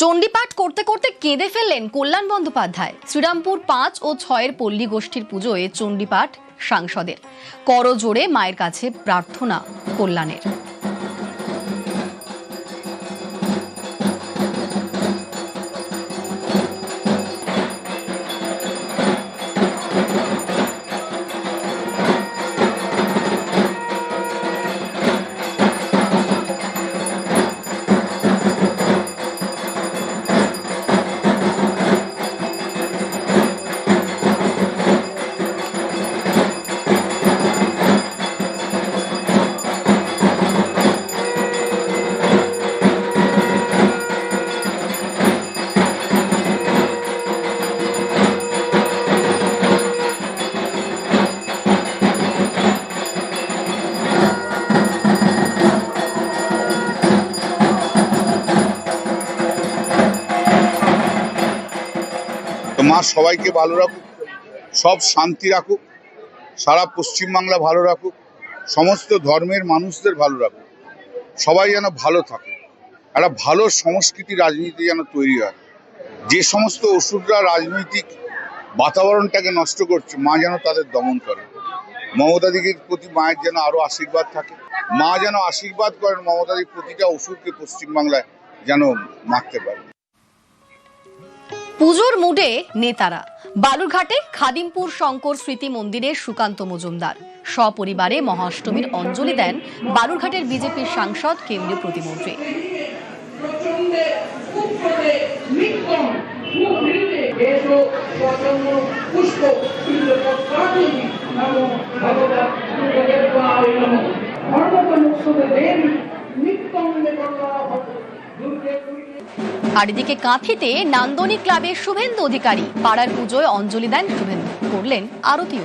চণ্ডীপাঠ করতে করতে কেঁদে ফেললেন কল্যাণ বন্দ্যোপাধ্যায়। শ্রীরামপুর পাঁচ ও ছয়ের পল্লী গোষ্ঠীর পুজোয় চণ্ডীপাঠ সাংসদের। করজোড়ে মায়ের কাছে প্রার্থনা কল্যাণের। মা সবাইকে ভালো রাখুক, সব শান্তি রাখুক, সারা পশ্চিমবাংলা ভালো রাখুক, সমস্ত ধর্মের মানুষদের ভালো রাখুক, সবাই যেন ভালো থাকে, একটা ভালো সংস্কৃতি রাজনীতি যেন তৈরি হয়। যে সমস্ত ওষুধরা রাজনৈতিক বাতাবরণটাকে নষ্ট করছে, মা যেন তাদের দমন করে। মমতা দিদির প্রতি মায়ের যেন আরও আশীর্বাদ থাকে, মা যেন আশীর্বাদ করেন মমতা দিদির প্রতিটা ওষুধকে পশ্চিমবাংলায় যেন মারতে পারে। পুজোর মুডে নেতারা বালুরঘাটে খাদিমপুর শঙ্কর স্মৃতি মন্দিরে সুকান্ত মজুমদার সপরিবারে মহাষ্টমীর অঞ্জলি দেন বালুরঘাটের বিজেপির সাংসদ কেন্দ্রীয় প্রতিমন্ত্রী আর এদিকে কাঁথিতে নান্দনিক ক্লাবের শুভেন্দু অধিকারী। পাড়ার পুজোয় অঞ্জলি দেন শুভেন্দু। করলেন আরতিও।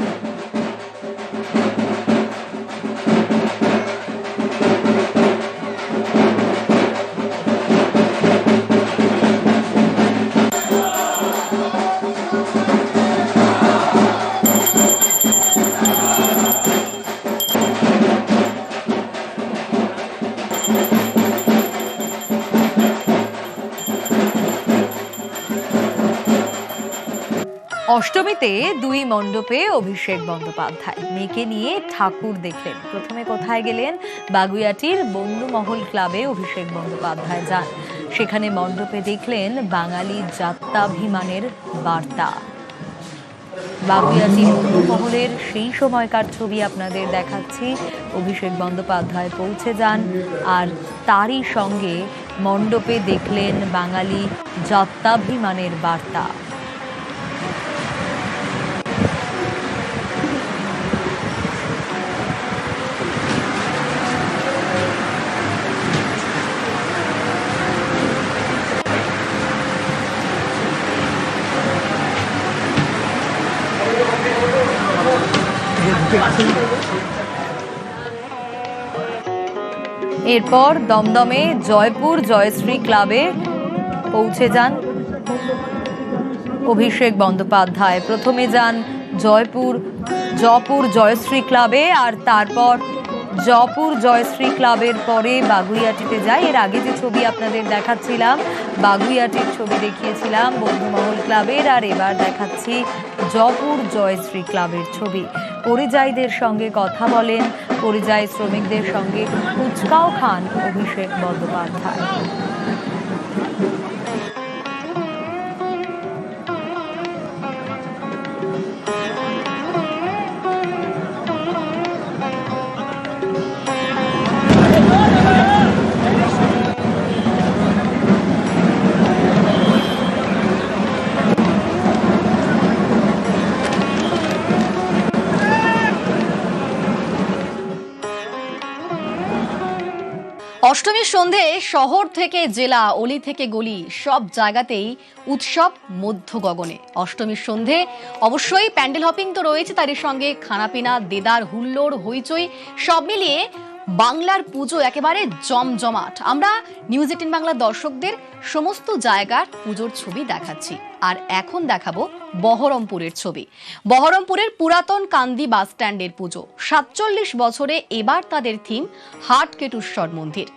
অষ্টমীতে দুই মণ্ডপে অভিষেক বন্দ্যোপাধ্যায়। মেয়েকে নিয়ে ঠাকুর দেখলেন। প্রথমে কোথায় গেলেন? বাগুইয়াটির বন্ধুমহল ক্লাবে অভিষেক বন্দ্যোপাধ্যায় যান। সেখানে মণ্ডপে দেখলেন বাঙালি যাত্রাভিমানের বার্তা। বাগুইয়াটি বন্ধুমহলের সেই সময়কার ছবি আপনাদের দেখাচ্ছি। অভিষেক বন্দ্যোপাধ্যায় পৌঁছে যান আর তারই সঙ্গে মণ্ডপে দেখলেন বাঙালি যাত্রাভিমানের বার্তা। এরপর দমদমে জয়পুর জয়শ্রী ক্লাবে পৌঁছে যান অভিষেক বন্দ্যোপাধ্যায়। প্রথমে যান জয়পুর জয়পুর জয়শ্রী ক্লাবে আর তারপর জয়পুর জয়শ্রী ক্লাবের পরে বাগুইয়াটিতে যায় এর আগে যে ছবি আপনাদের দেখাচ্ছিলাম, বাগুইয়াটির ছবি দেখিয়েছিলাম বন্ধুমহল ক্লাবের, আর এবার দেখাচ্ছি জয়পুর জয়শ্রী ক্লাবের ছবি। পরিযায়ীদের সঙ্গে কথা বলেন। পরিযায়ী শ্রমিকদের সঙ্গে কুচকাও খান অভিষেক বন্দ্যোপাধ্যায়। অষ্টমীর সন্ধে শহর থেকে জেলা, অলি থেকে গলি, সব জায়গাতেই উৎসব মধ্য গগনে অষ্টমীর সন্ধে অবশ্যই প্যান্ডেল হপিং তো রয়েছে তারই সঙ্গে, খানাপিনা, দেদার, হুল্লোড়, হইচই, সব মিলিয়ে বাংলার পুজো একেবারে জমজমাট। আমরা নিউজ এইটিন বাংলার দর্শকদের সমস্ত জায়গার পুজোর ছবি দেখাচ্ছি। আর এখন দেখাবো বহরমপুরের ছবি। বহরমপুরের পুরাতন কান্দি বাস স্ট্যান্ডের পুজো। সাতচল্লিশ বছরে এবার তাদের থিম হাট কেটুশ্বর মন্দির।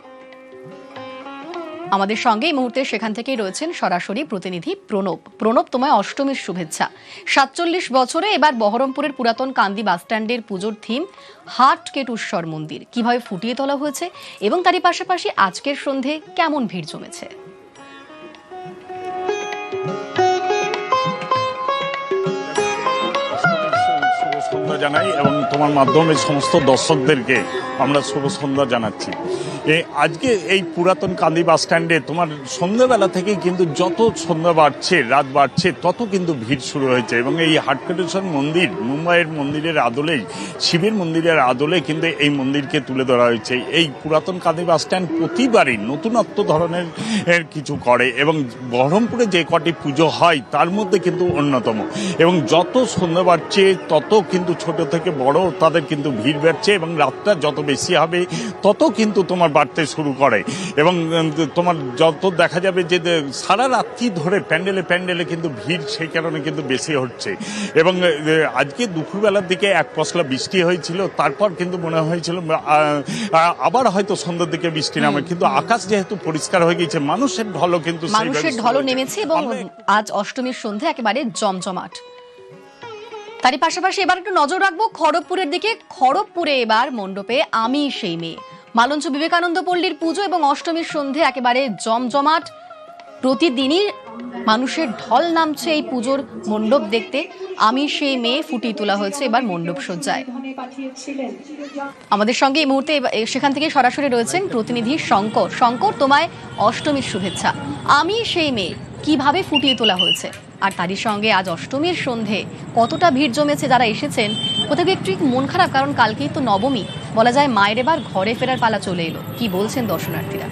আমাদের সঙ্গে এই মুহূর্তে সেখান থেকেই রয়েছেন সরাসরি প্রতিনিধি প্রণব। প্রণব, তোমায় অষ্টমীর শুভেচ্ছা। সাতচল্লিশ বছরে এবার বহরমপুরের পুরাতন কান্দি বাসস্ট্যান্ডের পুজোর থিম, হাট কেটুশ্বর মন্দির। কীভাবে ফুটিয়ে তোলা হয়েছে এবং তারই পাশাপাশি আজকের সন্ধে কেমন ভিড় জমেছে? সন্ধ্যা জানাই এবং তোমার মাধ্যমে সমস্ত দর্শকদেরকে আমরা শুভ সন্ধ্যা জানাচ্ছি। এ, আজকে এই পুরাতন কান্দি বাস স্ট্যান্ডে তোমার সন্ধ্যাবেলা থেকে কিন্তু যত সন্ধ্যা বাড়ছে, রাত বাড়ছে, তত কিন্তু ভিড় শুরু হয়েছে এবং এই হাটকেটেশ্বর মন্দির, মুম্বাইয়ের মন্দিরের আদলেই, শিবের মন্দিরের আদলে কিন্তু এই মন্দিরকে তুলে ধরা হয়েছে। এই পুরাতন কান্দি বাস স্ট্যান্ড প্রতিবারই নতুনত্ব ধরনের কিছু করে এবং বহরমপুরে যে কটি পুজো হয় তার মধ্যে কিন্তু অন্যতম এবং যত সন্ধ্যা বাড়ছে তত কিন্তু ছোট থেকে বড় তাদের কিন্তু ভিড় বাড়ছে এবং রাতটা যত বেশি হবে তত কিন্তু তোমার বাড়তে শুরু করে। এবং তোমার যত দেখা যাবে যে সারা রাত্রি ধরে প্যান্ডেলে প্যান্ডেলে কিন্তু ভিড় সেই কারণে কিন্তু বেশি হচ্ছে। এবং আজকে দুপুরবেলার দিকে এক পশলা বৃষ্টি হয়েছিল তারপর কিন্তু মনে হয়েছিল আবার হয়তো সন্ধ্যার দিকে বৃষ্টি নামে। কিন্তু আকাশ যেহেতু পরিষ্কার হয়ে গেছে মানুষের ঢলও কিন্তু মানুষের ঢলও নেমেছে এবং আজ অষ্টমীর সন্ধে একেবারে জমজমাট। তারই পাশাপাশি এবার একটু নজর রাখব খড়গপুরের দিকে। খড়গপুরে এবার মণ্ডপে আমি সেই মেয়ে। মালঞ্চ বিবেকানন্দ পল্লীর পুজো এবং অষ্টমীর সন্ধে একেবারে জমজমাট। প্রতিদিনই মানুষের ঢল নামছে এই পুজোর মণ্ডপ দেখতে। আমি সেই মেয়ে ফুটিয়ে তোলা হয়েছে, এবার মণ্ডপ সজ্জায়। আমাদের সঙ্গে এই মুহূর্তে সেখান থেকে সরাসরি রয়েছেন প্রতিনিধি শঙ্কর। শঙ্কর, তোমায় অষ্টমীর শুভেচ্ছা। আমি সেই মেয়ে, কীভাবে ফুটিয়ে তোলা হয়েছে? আর তারই সঙ্গে আজ অষ্টমীর সন্ধে। কতটা ভিড় জমেছে যারা এসেছেন, কোথাও একটু মন খারাপ? কারণ কালকেই তো নবমী। বলা যায় মায়ের এবার ঘরে ফেরার পালা চলে এলো। কি বলছেন দর্শনার্থীরা?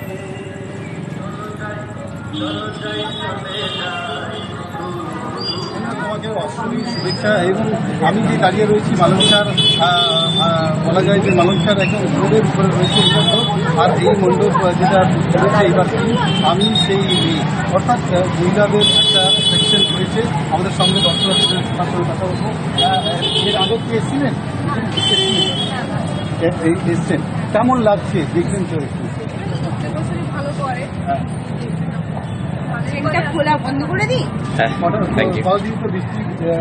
শুভেচ্ছা এবং আমি যে দাঁড়িয়ে রয়েছি মালঞ্চার বলা যায় যে মালঞ্চার একদম রোডের উপরে রয়েছে এই মণ্ডপ, আর এই মণ্ডপ যেটা রয়েছে এবার আমি সেই অর্থাৎ মহিলাদের একটা রয়েছে আমাদের সঙ্গে দর্শনার্থীদের কথা বলব। এর কি এসেছিলেন? এসছেন। কেমন লাগছে দেখবেন তো একটু? এটা খোলা বন্ধ করে দিই? কদিন তো বৃষ্টি দিয়ে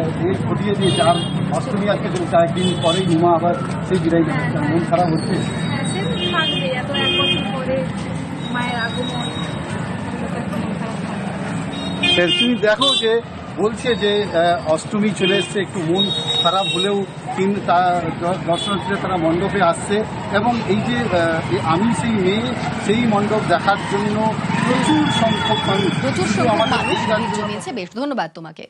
অষ্টমী আজকে চলছে একদিন পরেই নুমা আবার সেই বিদায় মন খারাপ হচ্ছে। হ্যাঁ সে তো থাকবে এত এক বছর পরে মায়ের আগমন। তা তুমি দেখো যে বলছে যে অষ্টমী চলে এসছে একটু মন খারাপ হলেও কিন্তু দ- দর্শনার্থীরা তারা মণ্ডপে আসছে। এবং এই যে আমি সেই মেয়ে সেই মণ্ডপ দেখার জন্য প্রচুর সংখ্যক মানুষ। প্রচুর জমিয়েছে। বেশ ধন্যবাদ তোমাকে।